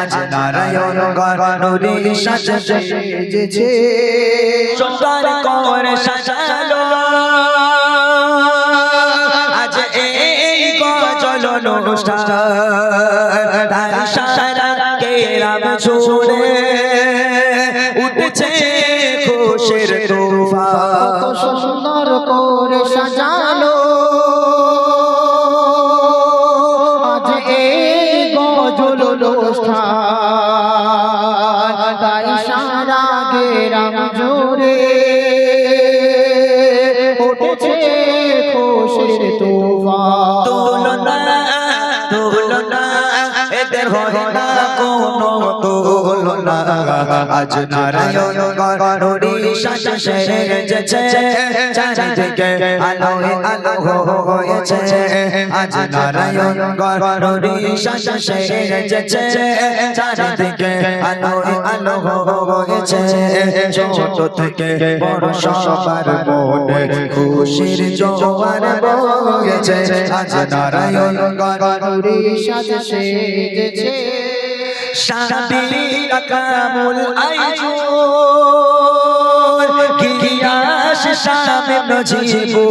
আজ নারায়ণ গণরে সাজেছে। সুন্দর করে সাজালো। আজ এই গজল অনুষ্ঠান। তার সারা কেরাম ছুড়ে উঠছে খুশের তুফান। গজল অনুষ্ঠান তাই সারা গেরাম জোরে উঠেছে খুশির এদের হয় না, কোনো তুলনা। আজ নারায়ণ গরুরি শাসা সেরেছে চারিদিকে আলো আলো হয়েছে। আজ নারায়ণ গরুরি শাসা সেরেছে চারিদিকে আলো আলো হয়েছে। ছোট থেকে বড় সবার মনে খুশির জোয়ার বয়েছে। আজ নারায়ণ গরুরি সাজে নজিবু